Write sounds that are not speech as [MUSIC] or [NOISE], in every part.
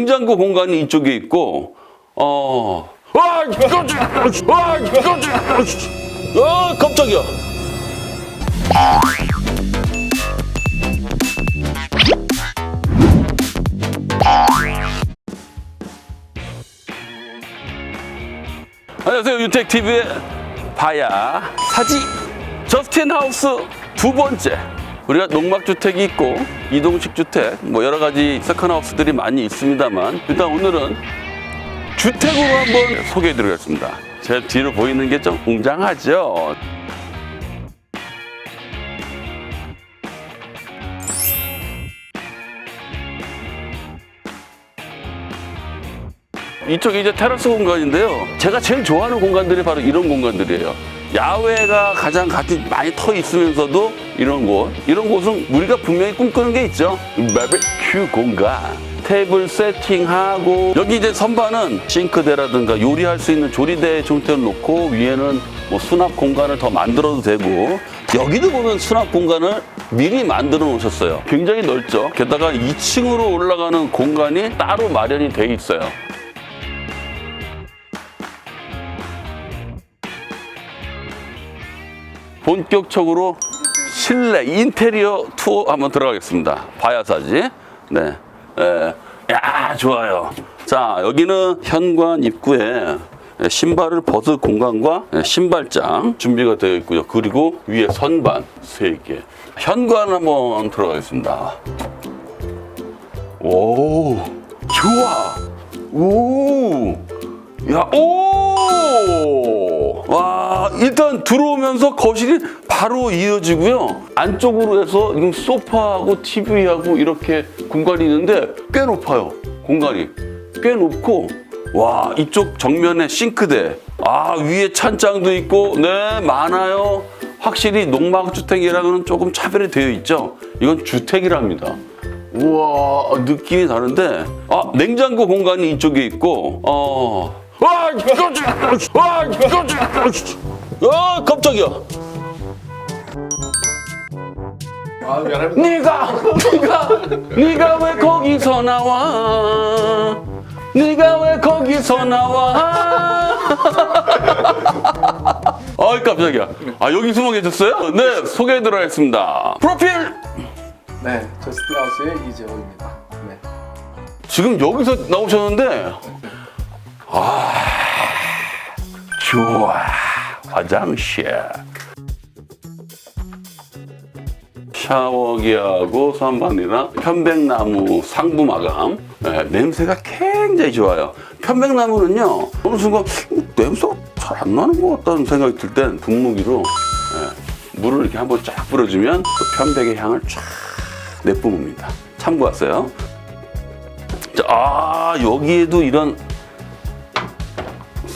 냉장고 공간이 이쪽에 있고, 어, 아, 깜짝이야! 아, 깜짝이야! 아, 깜짝이야! 안녕하세요. 유택TV의 바야 사지 저스틴 하우스 두 번째. 우리가 농막주택이 있고 이동식 주택, 뭐 여러 가지 세컨하우스들이 많이 있습니다만 일단 오늘은 주택으로 한번 소개해 드리겠습니다. 제 뒤로 보이는 게 좀 웅장하죠. 이쪽이 이제 테라스 공간인데요. 제가 제일 좋아하는 공간들이 바로 이런 공간들이에요. 야외가 가장 같이 많이 터 있으면서도 이런 곳, 이런 곳은 우리가 분명히 꿈꾸는 게 있죠. 바베큐 공간. 테이블 세팅하고 여기 이제 선반은 싱크대라든가 요리할 수 있는 조리대 형태를 놓고 위에는 뭐 수납 공간을 더 만들어도 되고 여기도 보면 수납 공간을 미리 만들어 놓으셨어요. 굉장히 넓죠. 게다가 2층으로 올라가는 공간이 따로 마련이 돼 있어요. 본격적으로 실내 인테리어 투어 한번 들어가겠습니다. 바야사지. 네. 에, 야, 좋아요. 자, 여기는 현관 입구에 신발을 벗을 공간과 신발장 준비가 되어 있고요. 그리고 위에 선반 세개 현관 한번 들어가겠습니다. 오, 좋아. 오, 야, 오! 와, 일단 들어오면서 거실이 바로 이어지고요. 안쪽으로 해서 소파하고 TV하고 이렇게 공간이 있는데 꽤 높아요. 공간이. 꽤 높고, 와, 이쪽 정면에 싱크대. 아, 위에 찬장도 있고, 네, 많아요. 확실히 농막주택이랑은 조금 차별이 되어 있죠. 이건 주택이랍니다. 우와 느낌이 다른데 아 냉장고 공간이 이쪽에 있고 어 아, 깜짝이야! 아, 깜짝이야! 아, 깜짝이야! 아 미안합니다. 네가, 네가, 네가 왜 거기서 나와? 네가 왜 거기서 나와? 아, 깜짝이야. 아, 여기 숨어 계셨어요? 네, 소개해 드리겠습니다. 프로필! 네, 저스틴 하우스의 이재호입니다. 네. 지금 여기서 나오셨는데, 아, 좋아. 화장실. 샤워기하고 선반이랑 편백나무 상부 마감. 네, 냄새가 굉장히 좋아요. 편백나무는요, 어느 순간 음, 냄새가 잘 안 나는 것 같다는 생각이 들 땐 분무기로 네, 물을 이렇게 한번 쫙 뿌려주면 그 편백의 향을 쫙 내뿜습니다. 참고하세요. 자, 아, 여기에도 이런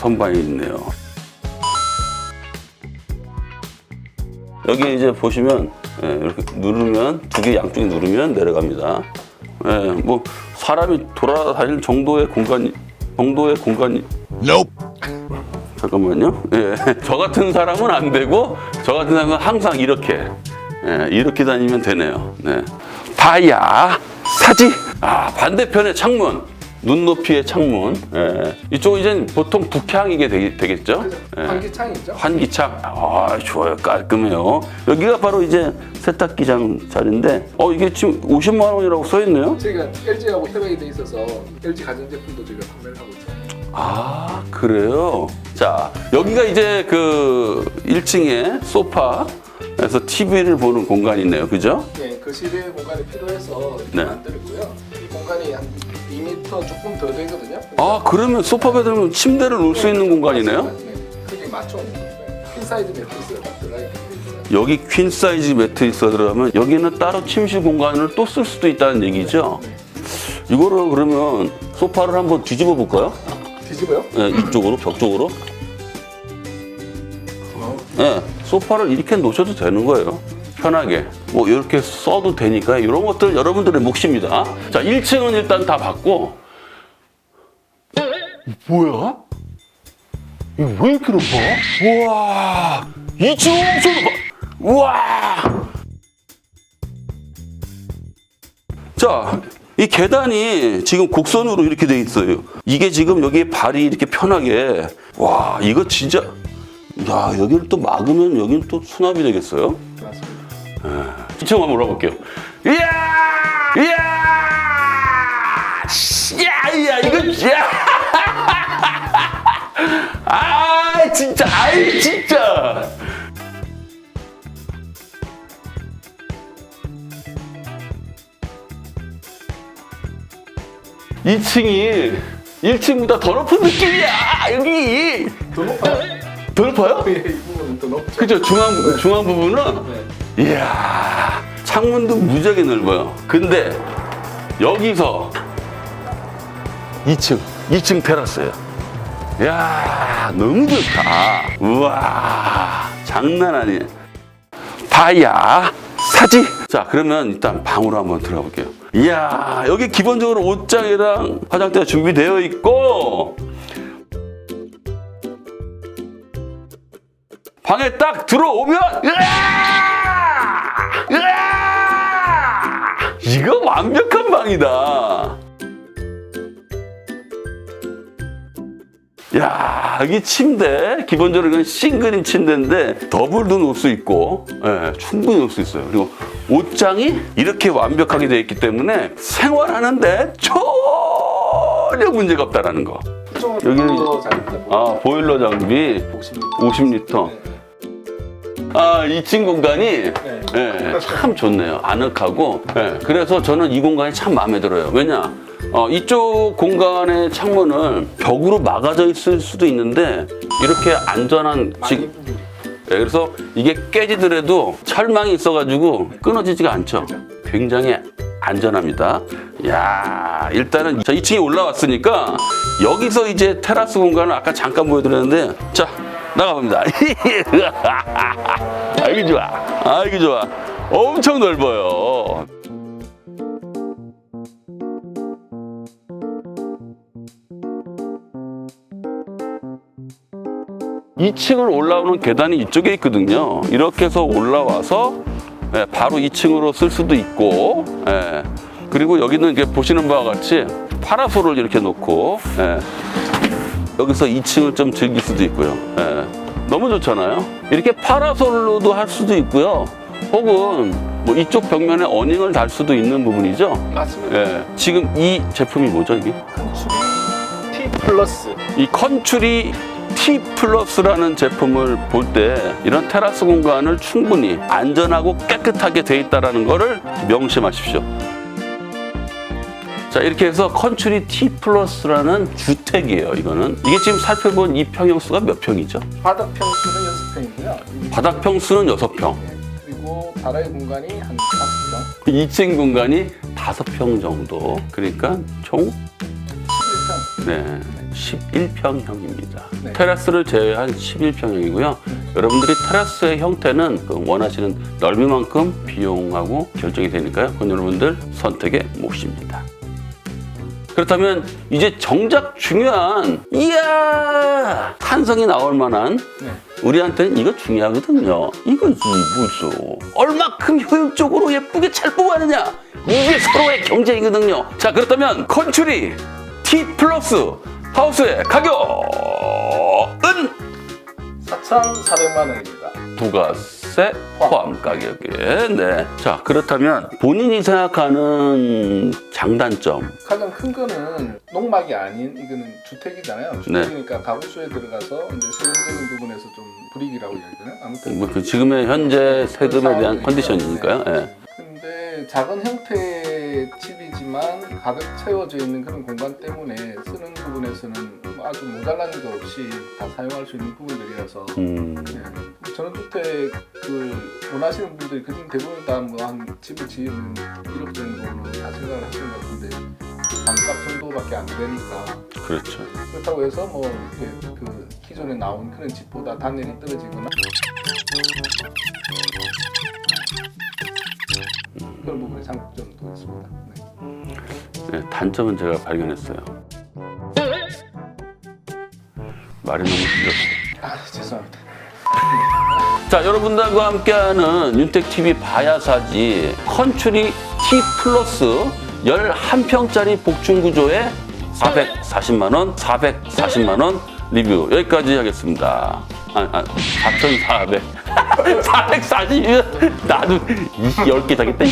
선반이 있네요. 여기 이제 보시면 예, 이렇게 누르면 두 개 양쪽에 누르면 내려갑니다. 예, 뭐 사람이 돌아다닐 정도의 공간이 정도의 공간이 잠깐만요. 예, [LAUGHS] 저 같은 사람은 안 되고 저 같은 사람은 항상 이렇게 예, 이렇게 다니면 되네요. 네. 바야 사지. 아 반대편에 창문. 눈높이의 창문. 예. 이쪽은 이제 보통 북향이게 되겠, 되겠죠? 그죠? 예. 환기창이죠. 환기창. 아, 좋아요. 깔끔해요. 여기가 바로 이제 세탁기장 자리인데, 어, 이게 지금 50만 원이라고 써 있네요? 저희가 LG하고 협약이 돼 있어서 LG 가전제품도 저희가 판매를 하고 있죠. 아, 그래요? 자, 여기가 이제 그 1층에 소파에서 TV를 보는 공간이네요. 그죠? 네, 거실의 공간이 필요해서 이렇게 네. 만들었고요. 이 공간이 한 2m 조금 더 되거든요. 아, 그러면 소파가 되면 침대를 놓을 수 있는 공간이네요? 네, 크게 맞춰. 퀸 사이즈 매트리스가 들어가 있게 돼 있어요. 여기 퀸 사이즈 매트리스가 들어가면 여기는 따로 침실 공간을 또 쓸 수도 있다는 얘기죠? 이거를 그러면 소파를 한번 뒤집어 볼까요? 뒤집어요? 네, 이쪽으로 벽 쪽으로. 네, 소파를 이렇게 놓으셔도 되는 거예요. 편하게. 뭐 이렇게 써도 되니까 이런 것들 여러분들의 몫입니다. 자, 1층은 일단 다 봤고. 뭐야? 이거 왜 이렇게 높아? 우와, 2층 엄청 높아. 우와. 자, 이 계단이 지금 곡선으로 이렇게 돼 있어요. 이게 지금 여기에 발이 이렇게 편하게 와 이거 진짜 야 여기를 또 막으면 여기는 또 수납이 되겠어요. 맞습니다. 2층 한번 올라볼게요. 이야 이야 야, 야 이거 야. [LAUGHS] 아 진짜 아이 진짜. 이층이 1층보다 더 높은 느낌이야 여기 더 높아요. 더 높아요? 예, 이 부분은 더 높죠. 그죠 중앙 중앙 부분은 네. 이야 창문도 무지하게 넓어요. 근데 여기서 2층 2층 테라스예요. 이야 너무 좋다. 우와 장난 아니에요. 바야 사지. 자 그러면 일단 방으로 한번 들어가 볼게요. 이야 여기 기본적으로 옷장이랑 화장대가 준비되어 있고 방에 딱 들어오면 으아! 으아! 이거 완벽한 방이다. 야 여기 침대 기본적으로 이건 싱글인 침대인데 더블도 놓을 수 있고 예, 충분히 놓을 수 있어요. 그리고 옷장이 이렇게 완벽하게 되어 있기 때문에 생활하는데 전혀 문제가 없다라는 거. 여기는. 아 보일러 장비 50m. 50리터. 아, 2층 공간이 네. 예, 참 좋네요. 아늑하고. 예, 그래서 저는 이 공간이 참 마음에 들어요. 왜냐? 어, 이쪽 공간의 창문을 벽으로 막아져 있을 수도 있는데 이렇게 안전한 지, 예, 그래서 이게 깨지더라도 철망이 있어가지고 끊어지지가 않죠. 굉장히 안전합니다. 야 일단은 자 2층에 올라왔으니까 여기서 이제 테라스 공간을 아까 잠깐 보여드렸는데 자 나가봅니다. [LAUGHS] 아이고 좋아, 아이고 좋아, 엄청 넓어요. 2층을 올라오는 계단이 이쪽에 있거든요. 이렇게 해서 올라와서 예, 바로 2층으로 쓸 수도 있고, 예. 그리고 여기는 보시는 바와 같이 파라솔을 이렇게 놓고, 예. 여기서 2층을 좀 즐길 수도 있고요. 예. 너무 좋잖아요. 이렇게 파라솔로도 할 수도 있고요. 혹은 뭐 이쪽 벽면에 어닝을 달 수도 있는 부분이죠. 맞습니다. 예. 지금 이 제품이 뭐죠, 이게? 컨츄리 T 플러스. 이 컨츄리 T 플러스라는 제품을 볼 때 이런 테라스 공간을 충분히 안전하고 깨끗하게 돼 있다는 것을 명심하십시오. 자 이렇게 해서 컨츄리 T 플러스라는 주택이에요. 이거는 이게 지금 살펴본 이 평형수가 몇 평이죠? 바닥 평수는 6평이고요. 바닥 평수는 6평, 그리고 다라이 공간이 한 5평, 2층 공간이 5평 정도. 그러니까 총 11평. 네, 11평형입니다. 네. 테라스를 제외한 11평형이고요. 여러분들이 테라스의 형태는 그 원하시는 넓이만큼 비용하고 결정이 되니까요. 그건 여러분들 선택의 몫입니다. 그렇다면 이제 정작 중요한 이야 탄성이 나올 만한 네. 우리한테는 이거 중요하거든요. 이거지 무슨 얼마큼 효율적으로 예쁘게 잘 뽑아내냐 이게 서로의 경쟁이거든요. 자 그렇다면 컨츄리 T 플러스 하우스의 가격은 4,400만 원입니다. 부가세 포함 가격에 네. 자 그렇다면 본인이 생각하는 장단점 가장 큰 거는 농막이 아닌 이거는 주택이잖아요. 네. 주택이니까 가구수에 들어가서 이제 세금적인 부분에서 좀 불이익이라고 되나? 아무튼 뭐 그 지금의 현재 세금에 대한. 컨디션이니까요. 네. 예. 근데 작은 형태의 집이지만 가득 채워져 있는 그런 공간 때문에 쓰는 부분에서는 뭐 아주 모자란 거 없이 다 사용할 수 있는 부분들이라서 음, 예. 전원주택 그 원하시는 분들이 그중 대부분 다 뭐 한 집을 지으면 1억 정도는 다 생각을 하시는 것 같은데 반값 정도밖에 안 되니까 그렇죠. 그렇다고 해서 뭐 이렇게 그 기존에 나온 그런 집보다 단열이 떨어지거나 그런 부분의 장점도 있습니다. 네. 네, 단점은 제가 발견했어요. 말이 너무 길었어요. 아 죄송합니다. 자, 여러분들과 함께하는 윤택TV 바야사지 컨츄리 T 플러스 11평짜리 복층 구조에 440만 원, 440만 원 리뷰 여기까지 하겠습니다. 아, 아 4,400. 440이면 [LAUGHS] 나도 10개 사겠다.